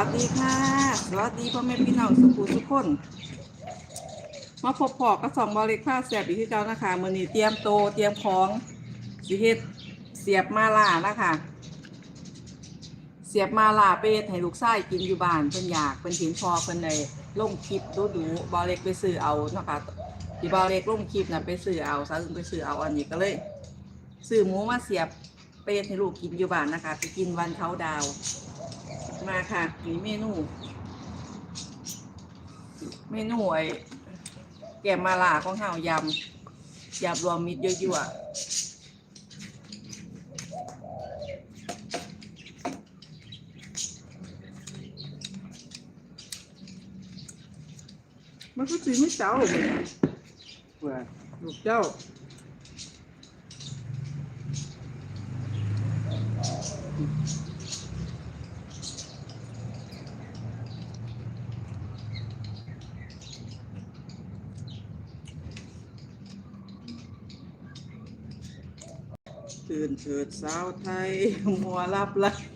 วัสดีค่ะ สวัสดีพ่อแม่พี่น้องสุขุทุกคน มาพบพอกับสองบริค่าแสบอีกที่เจ้านะคะมือนี้เตรียมโตเตรียมของสิเฮ็ดเสียบมาล่านะคะเสียบมาล่าไปเฮ็ดให้ลูกชายกินอยู่บ้านเพิ่นอยากเพิ่นเห็นพอเพิ่นได้ลงคลิปดูดูบอเล็กไปซื้อเอานะคะที่บอเล็กลงคลิปนะไปซื้อเอาซะอึ้งไปซื้อเอาอันนี้ก็เลยซื้อหมูมาเสียบไปเฮ็ดให้ลูกกินอยู่บ้านนะคะ ไปกินวันเขาดาว มาค่ะ มีเมนู เมนูไอ้แกงมาลาของเฮายำยำรวมมิตรยั่วๆมันก็สีไม่เจ้าเลยนะเพื่อลูกเจ้าื่นเฉิดสาวไทย มัวรับลั่นน้องเซเว่นยังจะบาทแล้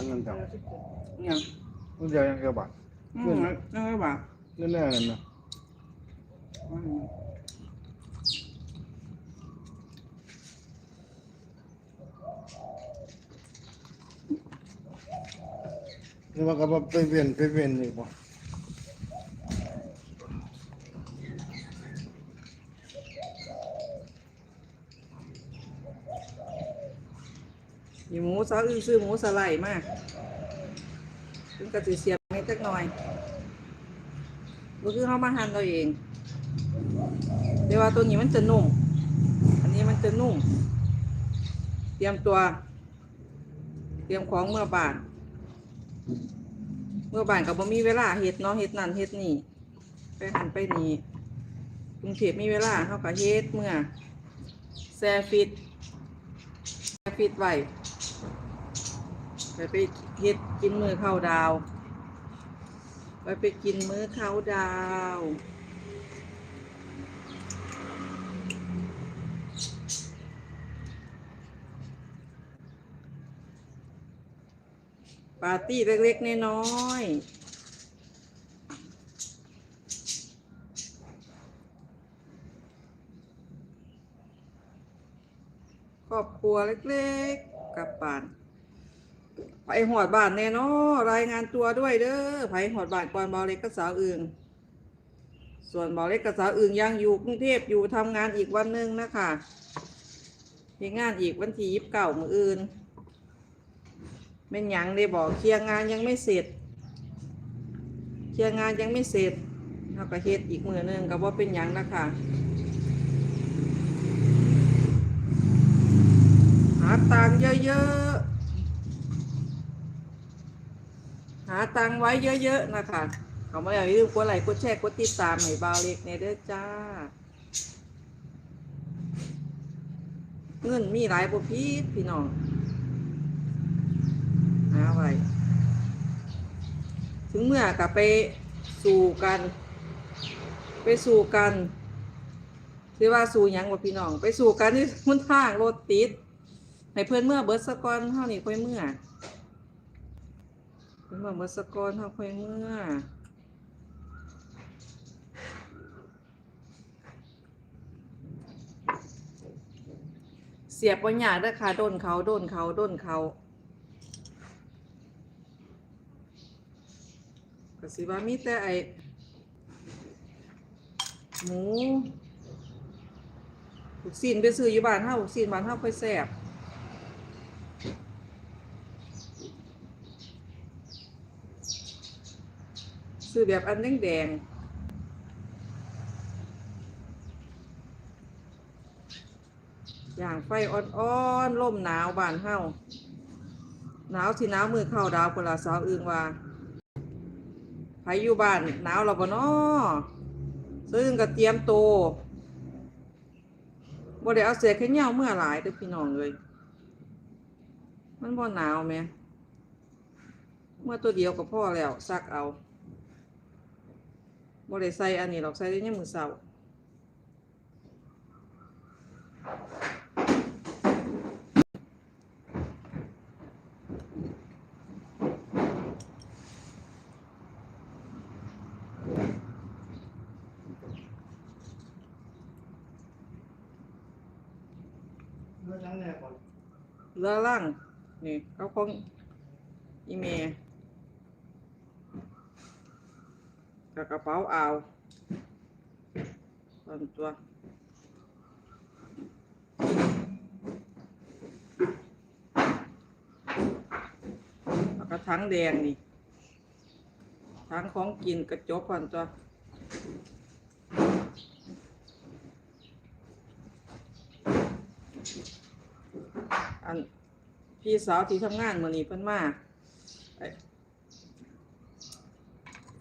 วเงินจังเนี่ยคนเดียวยังจะบาทอื นี่ว่าก็บ่ไปเวียนไปเวียนอีกบ่มีหมูซอสอื่นซื้อหมูสไลด์มากถึงกระติเสียบนิดจักหน่อยก็คือเขามาหั่นเราเองแต่ว่าตัวนี้มันจะนุ่ม อันนี้มันจะนุ่ม เตรียมตัว เตรียมของเมื่อบาน เมื่อบานกับบ่มีเวลาเฮ็ดเนาะเฮ็ดนั่นเฮ็ดนี่ ไปหันไปนี่กรุงเทพมีเวลาเขาก็เฮ็ดเมื่อแซฟิตแซฟิตไว้ไปไปเฮ็ดกินมือข้าวดาว ไปไปกินมื้อข้าวดาว ปาร์ตี้เล็กๆน้อยๆครอบครัวเล็กๆกับบ้านไปหอดบ้านแน่นอรายงานตัวด้วยเด้อไปหอดบ้านก่อนบอเล็กกับสาวอื่น ส่วนบอเล็กกับสาวอื่นยังอยู่กรุงเทพอยู่ทำงานอีกวันหนึ่งนะคะมีงานอีกวันที่ยิบเก่ามืออื่น เป็นหยังได้บอกเคลียร์งานยังไม่เสร็จ เคลียร์งานยังไม่เสร็จเราก็เฮ็ดอีกมือหนึงก็ว่าเป็นหยังนะคะหาตังเยอะๆหาตังไว้เยอะๆนะคะเขาไม่อยากลืมกดไลค์กดแชร์กดติดตามให้บาวเล็กในเด้อจ้าเงินมีหลายบ่พีดพี่น้อง หาไว้ถึงเมื่อกลับไปสู่กัน ไปสู่กันหรือว่าสู่ยังบ่พี่น้อง ไปสู่กันที่มันทางรถติดให้เพื่อนเมื่อเบิร์สกอนเท่านี้ค่อยเมื่อเพื่อนเมื่อเบิร์สกอนเท่าค่อยเมื่อเสียบปัญญากเด้อค่ะโดนเขาโดนเขาโดนเขา ก็สิว่ามีแต่ไอหมูลูกซีนไปซื้ออยู่บ้านเฮาลูกซีนบ้านเฮาค่อยแซ่บซื้อแบบอันแดงๆอย่างไฟอ่อนๆล่มหนาวบานเฮาหนาวสิหนาวมือเข้าดาวคนละสาวอึงว่า ไผอยู่บ้านหนาวเราบ่น้อซึ่งก็เตรียมโตบ่ได้เอาเสื้อแขนยาวเมื่อหลายเด้อพี่น้องเลย มันบ่หนาวไหม เมื่อตัวเดียวก็พอแล้วซักเอาบ่ได้ใส่อันนี้หรอกใส่ได้ยามมื้อเสาร์มื่อนั้นแน่ก่อน เรือล่างนี่เขาของอีเมกับกระเป๋าเอาวตอนตัวแล้วก็ถังแดงนี่ทั้งของกินกระจบก่อนตัว อันพี่สาวที่ทำงานมื่อนี้เพิ่นมา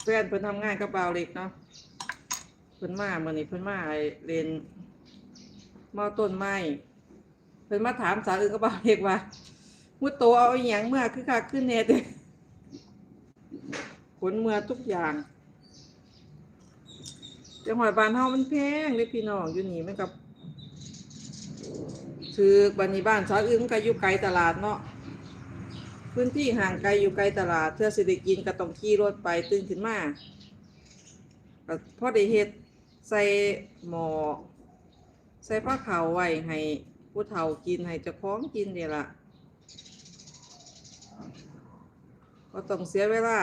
แฟนเพิ่นทำงานกับบ่าเล็กเนาะเพิ่นมามื่อนี้เพิ่นมาไอเรียนมอต้นไม้เพิ่นมาถามสาวอื่นกับบ่าเล็กว่ามุดโตเอาอหย่างเมื่อคือคักขึ้นแน่เด้ขนเมื่อทุกอย่างจังหวัดบ้านเฮามันแพงเลยพี่น้องอยู่นี่มันกับ คือบันนี้บ้านสาวอึ้งก็อยู่ไกลตลาดเนาะพื้นที่ห่างไกลอยู่ไกลตลาดเพื่อสิได้กินก็ต้องขี่รถไปตื่นขึ้นมาพอได้เฮ็ดใส่หม้อใส่ผ้าขาวไว้ให้ผู้เฒ่ากินให้เจ้าของกินเดี๋ยละก็ต้องเสียเวลา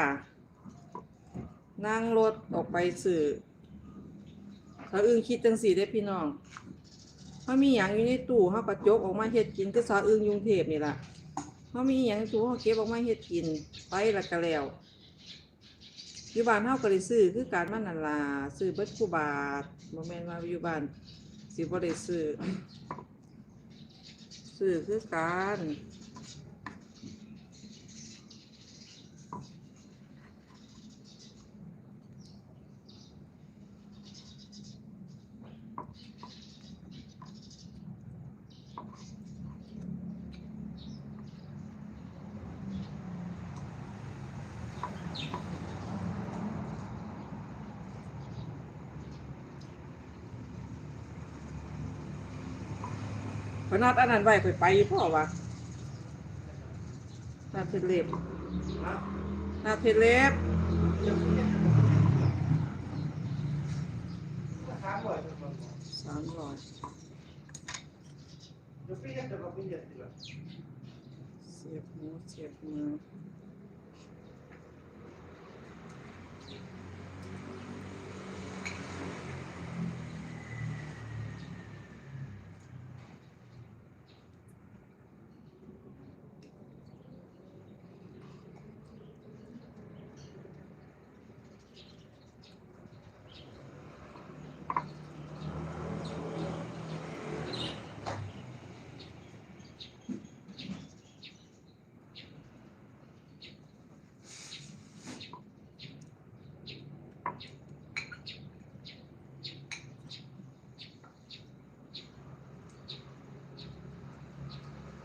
นั่งรถออกไปสื่อสาวอึ้งคิดจังสีได้พี่น้อง เขามีอย่างอยู่ในตู้เขาก็จกออกมาเฮ็ดกินคือสาอึงยุงเทพนี่ล่ะเขามีอย่างในตู้เขาเก็บออกมาเฮ็ดกินไปละกะแล้วอยู่บ้านเฮาก็ได้ซื้อคือการมันนันลาซื้อเบิดคู่บาทโมเมนต์มาอยู่บ้านสิบ่ได้ซื้อซื้อคือการ นัดอันนั้นไว้ค่อยไปพ่อวะนาเพชรเล็บนาเพชรเล็บค้างไว้จะก่อนสามร้อยเดี๋ยวพี่จะมาพี่จะสิละเสียบหูเสียบมือ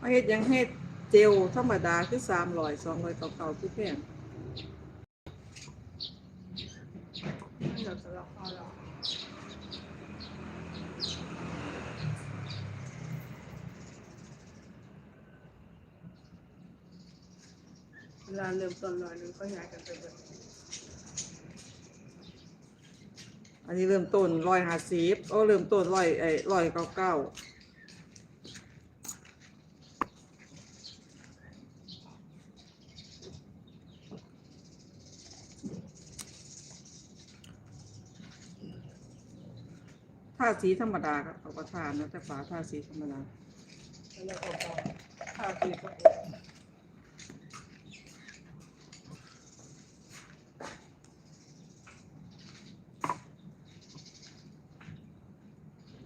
เอาเฮ็ดหยังเฮ็ดเจลธรรมดาคือสามร้อยสองร้อยเก่าๆคือแพงเดี๋ยวจะลองเอาลองเวลาเริ่มต้นหน่อยหนึงก็ย้ายกันไปเบิดอันนี้เริ่มต้นร้อยห้าสิบโอ้เริ่มต้นร้อยไอ้ร้อยเก้าเก้าาสีธรรมดาครับเขาก็ทานนะแต่ฝาทาสีธรรมดา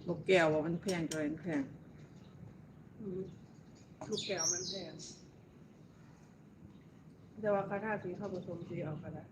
ลูกเกลีกแก้วว่ามันแพงเกินแพงลูกแก้วมันแพงแต่ว่าคาถาสีเข้าผสมสีออกก็ได้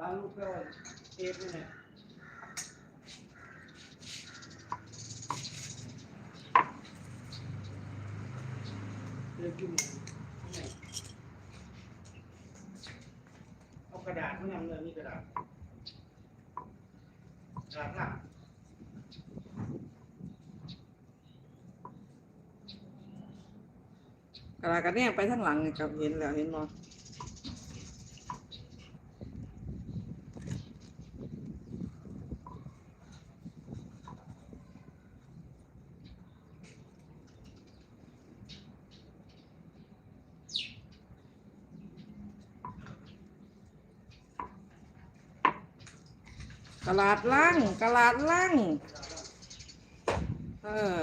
บานลูกก็เอฟนี่แหละเอเลยกินเอากระดาษเมื่อเงินนี่กระดาษกระดาษหลักกระดาษกระแนงไปทางหลังนี่ครับเห็นแล้วเห็นบ่กร ลาดล่างกระลาดล่างเออ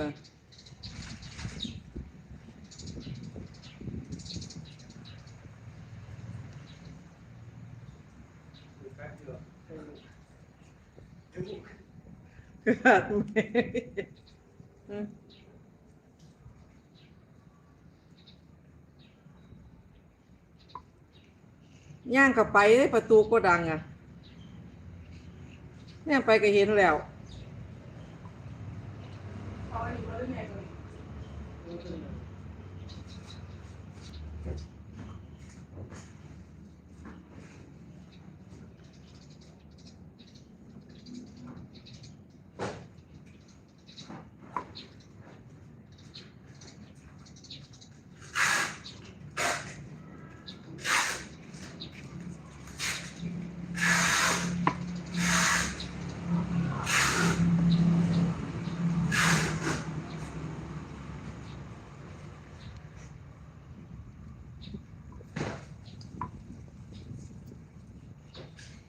แป๊บเดียวกระดาษไม่อืมย่างกับไปเลยประตูโกดังอะ เนี่ยไปก็เห็นแล้ว เอาอันนี้มาได้ไงก่อน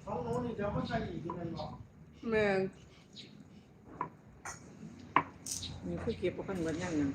ท้องโน้นนี่จะไม่ใช่อีกที่นั่นหรอก แม่ง นี่คือเก็บเอากันเหมือนอย่างนั้น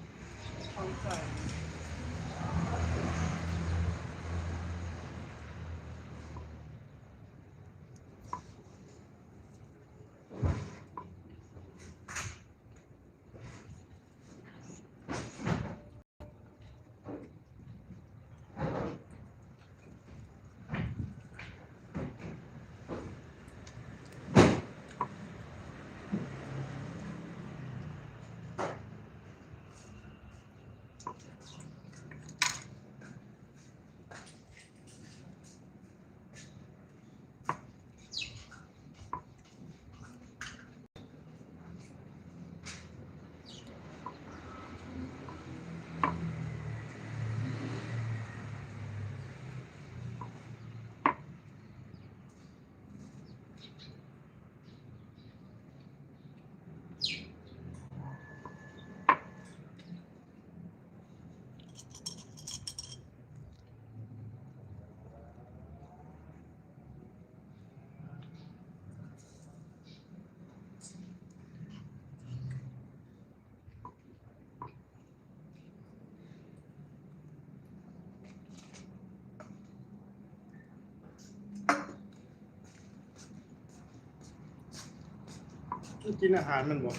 กินอาหารมันบ่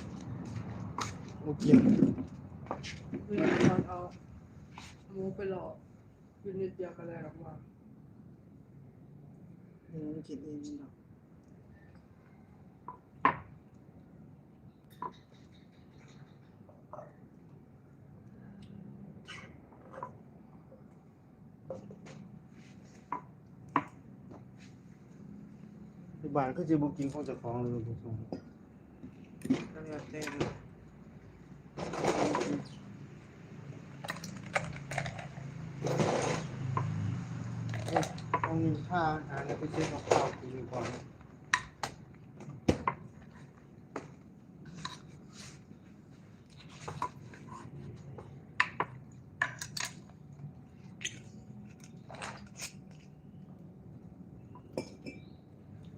บ่กินเพื่อนตอนเอาหมูไปหลอกกินนิดเดียวก็ได้หรอกว่าอืมกินเองมันดอกที่บ้านก็สิบ่กินของเจ้าของเลยบ่ส่งก็แล้ วแต่เอ้ยต้องมีค่าอาหารแล้วไปซื้อกับข้าวกินดีกว่า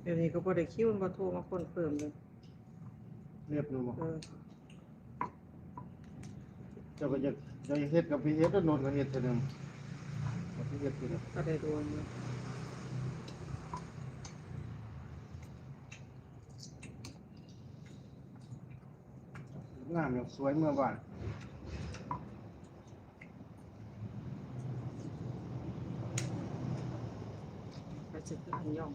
เดี๋ยวนี้ก็บ่ได้คิวมันบ่โทรมาคนเพิ่มเลย เรียบรู้บ่เออเจ้าก็อยากอยากเฮ็ดกับพี่เฮ็ดแล้วโนนก็เฮ็ดเท่านึงกับพี่เฮ็ดคือก็ได้โดนอยู่งามอย่างสวยเมื่อบ้านก็สิคืออันย่อง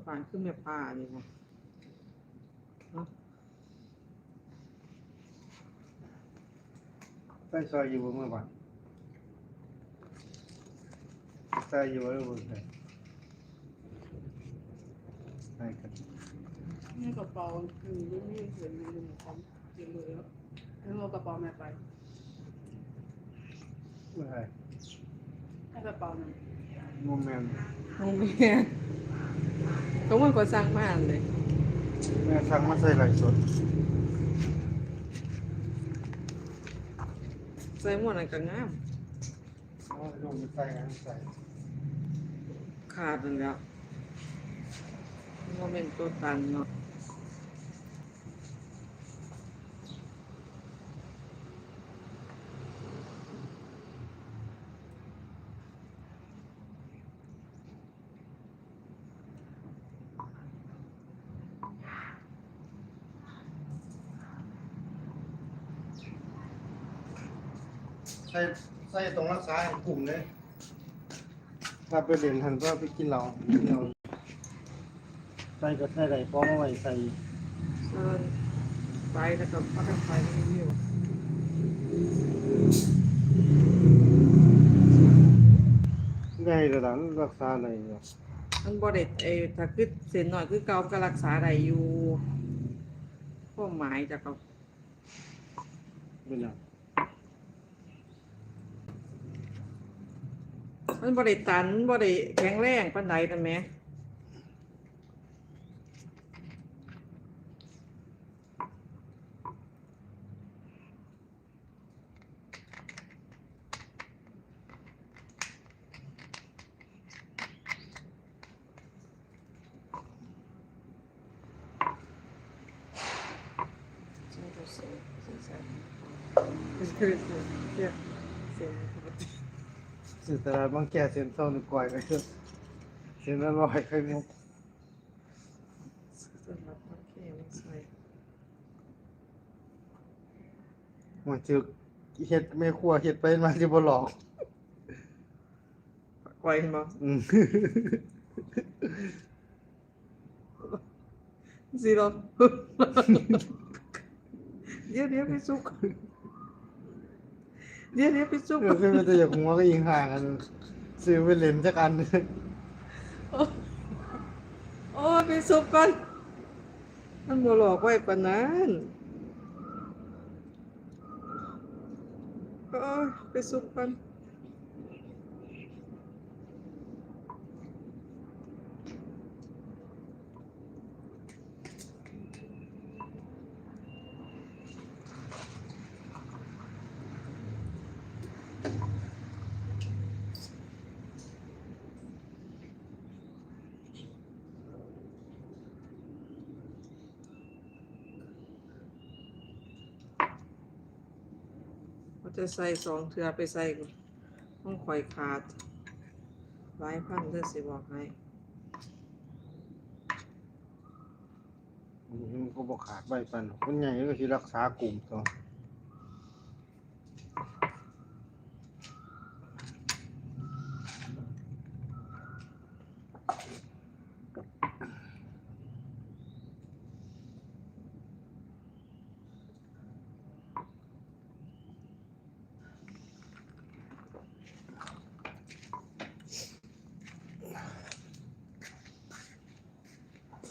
เอาสะพานขึ้นแม่ป่านี่บ่เนาะใส่ซอยอยู่บ่เมื่อวานใส่อยู่แล้วบ่ใส่ใส่กันนี่กระเป๋าคือไม่มีเห็นในหนึ่งของจริงเลยแล้วแล้วเอากระเป๋าแม่ไปบ่ใส่ให้กระเป๋าหนึ่งโมเมนต์น้องแม่ เขามันก็สร้างบ้านเลยแม่ทางมาใส่ไหลฟ์สดใส่หมวกนั่นก็งามเอาลงไปใส่กันใส่ขาดนั่นแหล้วบ่แม่นตัวตันเนาะ รงรักษาให้กลุ่มเลย ถ้าไปเรียนทันก็ไปกินเหล้ากินเหล้าใส่ก็ใส่ไหลป้องเอาไว้ใส่เชิญไปแล้วก็พักกันไปไม่มีอยู่ได้ระดับรักษาไหนอยู่มันบ่ได้เออถ้าคือเส้นน้อยคือเก่าก็รักษาได้อยู่ความหมายจากเขาเป็นหยัง มันบ่ได้ตันบ่ได้แข็งแรงปานใดนั่นแหมใช่ตัวเสียใช่ใช่คือเสียเสียเสียปกติสื่อตลาดบางแก่เส้นเศร้าหนึ่งกว่าไปเถอะเส้นละร้อยเคยมุกสำหรับโอเคไม่ใช่หัวจึกเฮ็ดแม่ครัวเฮ็ดไปมาสิบ่หลอกไว้เห็นบ่อืมสิลองเดี๋ยวเดี๋ยวไปซุก เดี๋ยวเดี๋ยวไปซุกเออคือมันจะอยากหัวก็ยิงห่างกันซื้อไปเล่นจักอันโอ้ยไปซุกก่อนมันบ่หลอกไว้ปานนั้นโอ้ยไปซุกก่อน จะใส่สองเทือไปใส่ต้องข่อยขาดหลายพันเด้อสิบอกให้มันก็บอกขาดใบปันคนใหญ่ก็ที่รักษากลุ่มตัว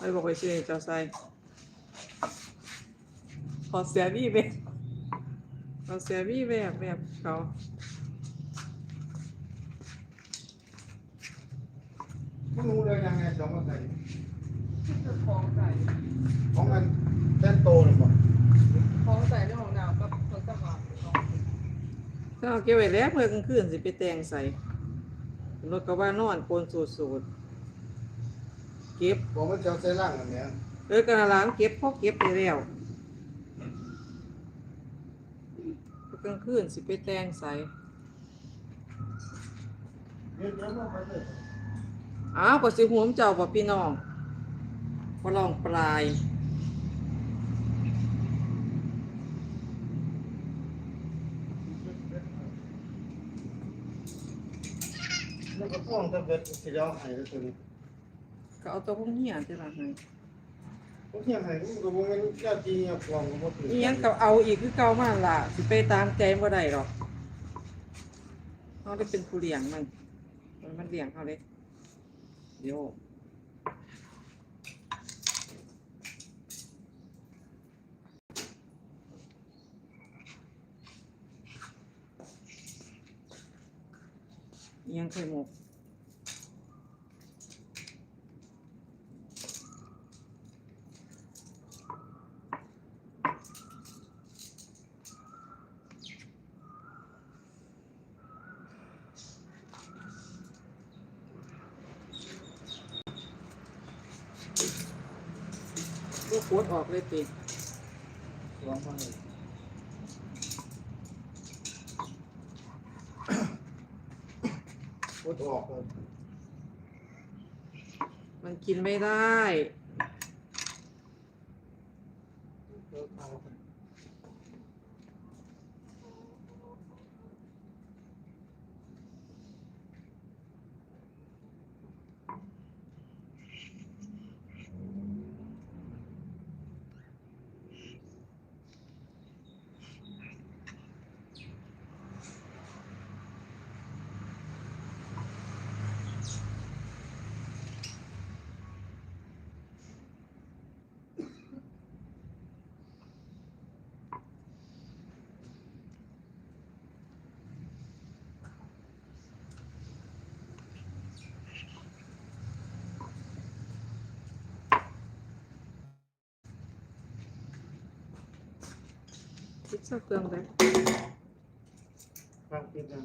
ไอ้บอกไปซื้อให้เจ้าใส่ขอเสียบี้แบบขอเสียบี้แบบแบบเขาไม่รู้เลยยังไงสองมาใส่คือของใส่ของมันแท่นโตเลยบ่ของใส่ในห้องน้ำกับเครื่องสำอางของถ้าเอาเก็บไว้แล้วเพื่อกลางคืนสิไปแต่งใส่รถกระบะนอนโกนสูดสูดๆ เก็บบอกมันจะเอาใส่ล่างอันเนี้ยเออกระหลังเก็บพอเก็บไปแล้วกลางคืนสิไปแต่งใส่เดี๋ยวเดี๋ยวมาไปเลยอ้าวก็สิหวมเจ้าบ่พี่น้องบ่ลองปลายแล้วก็พ่วงตะเบ็ดสิเอาให้แล้วตัวนี้ก็ เอาตัวพวกเนี้ยที่ละให้พวกเที่ยงไห้กูก็บ่แม่นญาติญาติกองก็บ่ถืออีหยังก็เอาอีกคือเก่ามาล่ะ สิไปตามใจบ่ได้หรอกเขาได้เป็นผู้เลี้ยงมันมันมันเลี้ยงเขาเลยเดี๋ยวอีหยังเคยหมก ก็โคตรออกเลยติลองมาให้กดออกเลยมันกินไม่ได้ คิดซะเกลืองได้ฟังปิดนะ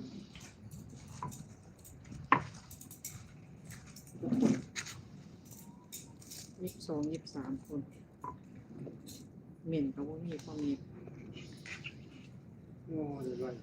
ยี่สิบสองยี่สิบสามคนเหม็นกับว่ามีความมีโง่เลยด้วย